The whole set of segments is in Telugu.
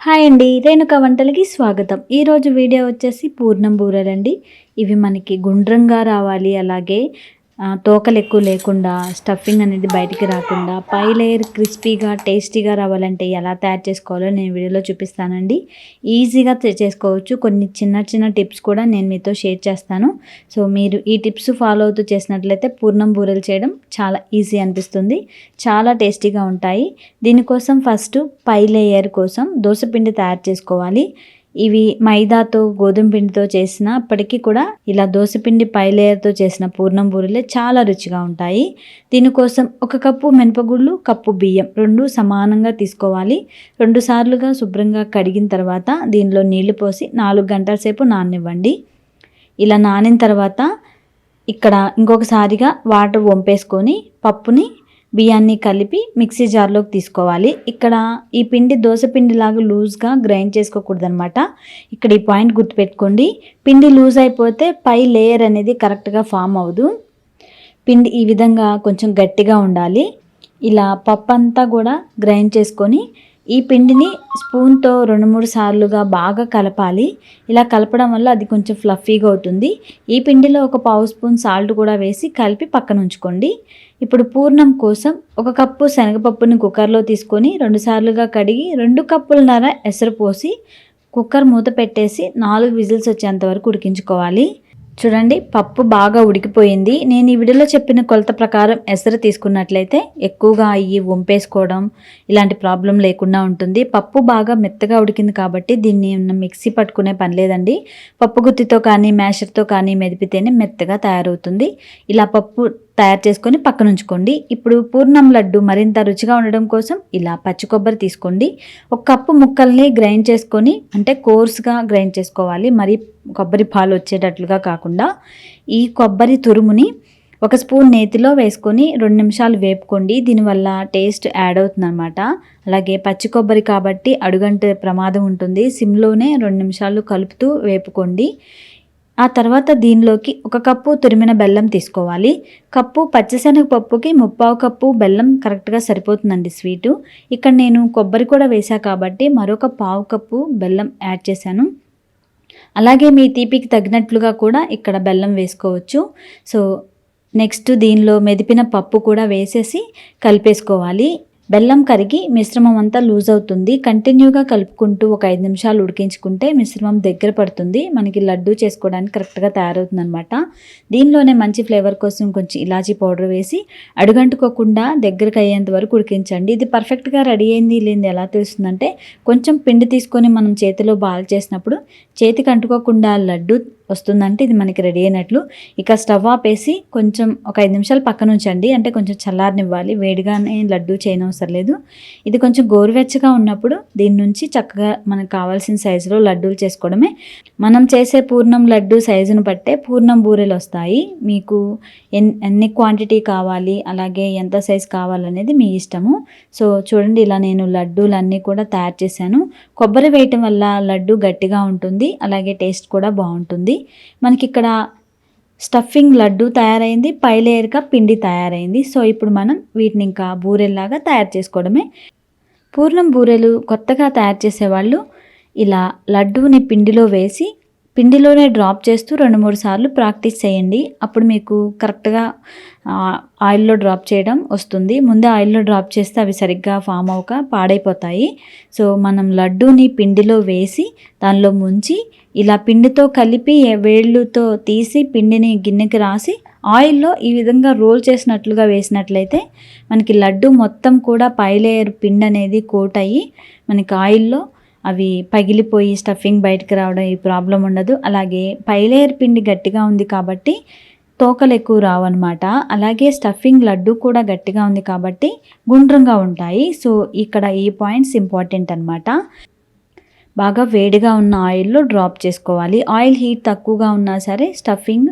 హాయ్ అండి రేణుక వంటలకి స్వాగతం. ఈరోజు వీడియో వచ్చేసి పూర్ణం బూరెలండి. ఇవి మనకి గుండ్రంగా రావాలి అలాగే తోకలు ఎక్కువ లేకుండా స్టఫింగ్ అనేది బయటికి రాకుండా పై లేయర్ క్రిస్పీగా టేస్టీగా రావాలంటే ఎలా తయారు చేసుకోవాలో నేను వీడియోలో చూపిస్తానండి. ఈజీగా చేసుకోవచ్చు. కొన్ని చిన్న చిన్న టిప్స్ కూడా నేను మీతో షేర్ చేస్తాను. సో మీరు ఈ టిప్స్ ఫాలో అవుతూ చేసినట్లయితే పూర్ణం బూరెలు చేయడం చాలా ఈజీ అనిపిస్తుంది. చాలా టేస్టీగా ఉంటాయి. దీనికోసం ఫస్ట్ పై లేయర్ కోసం దోశపిండి తయారు చేసుకోవాలి. ఇవి మైదాతో గోధుమ పిండితో చేసినప్పటికీ కూడా ఇలా దోసపిండి పై లేయర్తో చేసిన పూర్ణం బూరెలే చాలా రుచిగా ఉంటాయి. దీనికోసం ఒక కప్పు మినపగుళ్ళు కప్పు బియ్యం రెండు సమానంగా తీసుకోవాలి. రెండు సార్లుగా శుభ్రంగా కడిగిన తర్వాత దీనిలో నీళ్ళు పోసి నాలుగు గంటల సేపు నాననివ్వండి. ఇలా నానిన తర్వాత ఇక్కడ ఇంకొకసారిగా వాటర్ వంపేసుకొని పప్పుని బియ్యాన్ని కలిపి మిక్సీ జార్లోకి తీసుకోవాలి. ఇక్కడ ఈ పిండి దోశ పిండి లాగా లూజ్గా గ్రైండ్ చేసుకోకూడదు అనమాట ఇక్కడ ఈ పాయింట్ గుర్తుపెట్టుకోండి. పిండి లూజ్ అయిపోతే పై లేయర్ అనేది కరెక్ట్గా ఫామ్ అవ్వదు. పిండి ఈ విధంగా కొంచెం గట్టిగా ఉండాలి. ఇలా పప్పు అంతా కూడా గ్రైండ్ చేసుకొని ఈ పిండిని స్పూన్తో రెండు మూడు సార్లుగా బాగా కలపాలి. ఇలా కలపడం వల్ల అది కొంచెం ఫ్లఫీగా అవుతుంది. ఈ పిండిలో ఒక పావు స్పూన్ సాల్ట్ కూడా వేసి కలిపి పక్కన ఉంచుకోండి. ఇప్పుడు పూర్ణం కోసం ఒక కప్పు శనగపప్పుని కుక్కర్లో తీసుకొని రెండు సార్లుగా కడిగి రెండు కప్పులన్నర ఎసరు పోసి కుక్కర్ మూత పెట్టేసి నాలుగు విజిల్స్ వచ్చేంత వరకు ఉడికించుకోవాలి. చూడండి పప్పు బాగా ఉడికిపోయింది. నేను ఈ వీడియోలో చెప్పిన కొలత ప్రకారం ఎసరు తీసుకున్నట్లయితే ఎక్కువగా అయ్యి వంపేసుకోవడం ఇలాంటి ప్రాబ్లం లేకుండా ఉంటుంది. పప్పు బాగా మెత్తగా ఉడికింది కాబట్టి దీన్ని ఉన్న మిక్సీ పట్టుకునే పని లేదండి. పప్పు గుత్తితో కానీ మ్యాషర్తో కానీ మెదిపితేనే మెత్తగా తయారవుతుంది. ఇలా పప్పు తయారు చేసుకొని పక్కన ఉంచుకోండి. ఇప్పుడు పూర్ణం లడ్డు మరింత రుచిగా ఉండడం కోసం ఇలా పచ్చి కొబ్బరి తీసుకోండి. ఒక కప్పు ముక్కల్ని గ్రైండ్ చేసుకొని అంటే కోర్స్గా గ్రైండ్ చేసుకోవాలి. మరి కొబ్బరి పాలు వచ్చేటట్లుగా కాకుండా ఈ కొబ్బరి తురుముని ఒక స్పూన్ నేతిలో వేసుకొని రెండు నిమిషాలు వేపుకోండి. దీనివల్ల టేస్ట్ యాడ్ అవుతుందన్నమాట. అలాగే పచ్చి కొబ్బరి కాబట్టి అడుగంటే ప్రమాదం ఉంటుంది. సిమ్లోనే రెండు నిమిషాలు కలుపుతూ వేపుకోండి. ఆ తర్వాత దీనిలోకి ఒక కప్పు తురిమిన బెల్లం తీసుకోవాలి. కప్పు పచ్చిశనగపప్పుకి ముప్పావు కప్పు బెల్లం కరెక్ట్గా సరిపోతుందండి స్వీటు. ఇక్కడ నేను కొబ్బరి కూడా వేసా కాబట్టి మరొక పావు కప్పు బెల్లం యాడ్ చేశాను. అలాగే మీ తీపికి తగినట్లుగా కూడా ఇక్కడ బెల్లం వేసుకోవచ్చు. సో నెక్స్ట్ దీనిలో మెదిపిన పప్పు కూడా వేసేసి కలిపేసుకోవాలి. బెల్లం కరిగి మిశ్రమం అంతా లూజ్ అవుతుంది. కంటిన్యూగా కలుపుకుంటూ ఒక ఐదు నిమిషాలు ఉడికించుకుంటే మిశ్రమం దగ్గర పడుతుంది. మనకి లడ్డు చేసుకోవడానికి కరెక్ట్గా తయారవుతుంది అనమాట దీనిలోనే మంచి ఫ్లేవర్ కోసం కొంచెం ఇలాచీ పౌడర్ వేసి అడుగంటుకోకుండా దగ్గరకు అయ్యేంత వరకు ఉడికించండి. ఇది పర్ఫెక్ట్గా రెడీ అయింది లేనిది ఎలా తెలుస్తుందంటే కొంచెం పిండి తీసుకొని మనం చేతిలో బాల్ చేసినప్పుడు చేతికి అంటుకోకుండా లడ్డు వస్తుందంటే ఇది మనకి రెడీ అయినట్లు. ఇక స్టవ్ ఆపేసి కొంచెం ఒక ఐదు నిమిషాలు పక్కన ఉంచండి అంటే కొంచెం చల్లారనివ్వాలి. వేడిగానే లడ్డు చేయనవసరం లేదు. ఇది కొంచెం గోరువెచ్చగా ఉన్నప్పుడు దీని నుంచి చక్కగా మనకు కావాల్సిన సైజులో లడ్డూలు చేసుకోవడమే. మనం చేసే పూర్ణం లడ్డు సైజును బట్టే పూర్ణం బూరెలు వస్తాయి. మీకు ఎన్ని క్వాంటిటీ కావాలి అలాగే ఎంత సైజ్ కావాలనేది మీ ఇష్టము. సో చూడండి ఇలా నేను లడ్డూలన్నీ కూడా తయారు చేశాను. కొబ్బరి వేయటం వల్ల లడ్డు గట్టిగా ఉంటుంది. అలాగే టేస్ట్ కూడా బాగుంటుంది. మనకి ఇక్కడ స్టఫింగ్ లడ్డు తయారైంది పై లేయర్గా పిండి తయారైంది. సో ఇప్పుడు మనం వీటిని ఇంకా బూరెల్లాగా తయారు చేసుకోవడమే. పూర్ణం బూరెలు కొత్తగా తయారు చేసేవాళ్ళు ఇలా లడ్డూని పిండిలో వేసి పిండిలోనే డ్రాప్ చేస్తూ రెండు మూడు సార్లు ప్రాక్టీస్ చేయండి. అప్పుడు మీకు కరెక్ట్గా ఆయిల్లో డ్రాప్ చేయడం వస్తుంది. ముందే ఆయిల్లో డ్రాప్ చేస్తే అవి సరిగ్గా ఫామ్ అవ్వక పాడైపోతాయి. సో మనం లడ్డూని పిండిలో వేసి దానిలో ముంచి ఇలా పిండితో కలిపి వేళ్ళుతో తీసి పిండిని గిన్నెకి రాసి ఆయిల్లో ఈ విధంగా రోల్ చేసినట్లుగా వేసినట్లయితే మనకి లడ్డు మొత్తం కూడా పై లేయర్ పిండి అనేది కోట్ అయ్యి మనకి ఆయిల్లో అవి పగిలిపోయి స్టఫింగ్ బయటకు రావడం ఈ ప్రాబ్లం ఉండదు. అలాగే పైలేయర్ పిండి గట్టిగా ఉంది కాబట్టి తోకలు ఎక్కువ రావన్నమాట. అలాగే స్టఫింగ్ లడ్డు కూడా గట్టిగా ఉంది కాబట్టి గుండ్రంగా ఉంటాయి. సో ఇక్కడ ఈ పాయింట్స్ ఇంపార్టెంట్ అనమాట బాగా వేడిగా ఉన్న ఆయిల్లో డ్రాప్ చేసుకోవాలి. ఆయిల్ హీట్ తక్కువగా ఉన్నా సరే స్టఫింగ్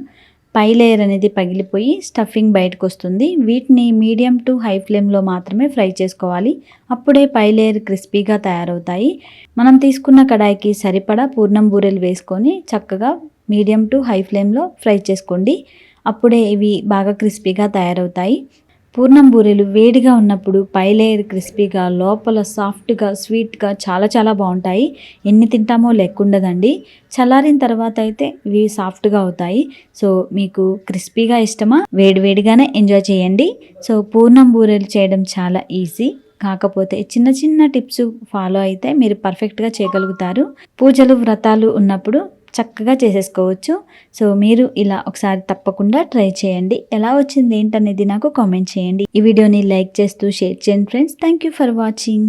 పై లేయర్ అనేది పగిలిపోయి స్టఫింగ్ బయటకు వస్తుంది వీటిని మీడియం టు హై ఫ్లేమ్లో మాత్రమే ఫ్రై చేసుకోవాలి. అప్పుడే పై లేయర్ క్రిస్పీగా తయారవుతాయి. మనం తీసుకున్న కడాయికి సరిపడా పూర్ణం బూరెలు వేసుకొని చక్కగా మీడియం టు హై ఫ్లేమ్లో ఫ్రై చేసుకోండి. అప్పుడే ఇవి బాగా క్రిస్పీగా తయారవుతాయి. పూర్ణం బూరెలు వేడిగా ఉన్నప్పుడు పైలేయర్ క్రిస్పీగా లోపల సాఫ్ట్గా స్వీట్గా చాలా చాలా బాగుంటాయి. ఎన్ని తింటామో లెక్కుండదండి. చల్లారిన తర్వాత అయితే ఇవి సాఫ్ట్గా అవుతాయి. సో మీకు క్రిస్పీగా ఇష్టమా? వేడివేడిగానే ఎంజాయ్ చేయండి. సో పూర్ణం బూరెలు చేయడం చాలా ఈజీ. కాకపోతే చిన్న చిన్న టిప్స్ ఫాలో అయితే మీరు పర్ఫెక్ట్గా చేయగలుగుతారు. పూజలు వ్రతాలు ఉన్నప్పుడు చక్కగా చేసేసుకోవచ్చు. సో మీరు ఇలా ఒకసారి తప్పకుండా ట్రై చేయండి. ఎలా వచ్చింది ఏంటనేది నాకు కామెంట్ చేయండి. ఈ వీడియోని లైక్ చేస్తూ షేర్ చేయండి friends. Thank you for watching.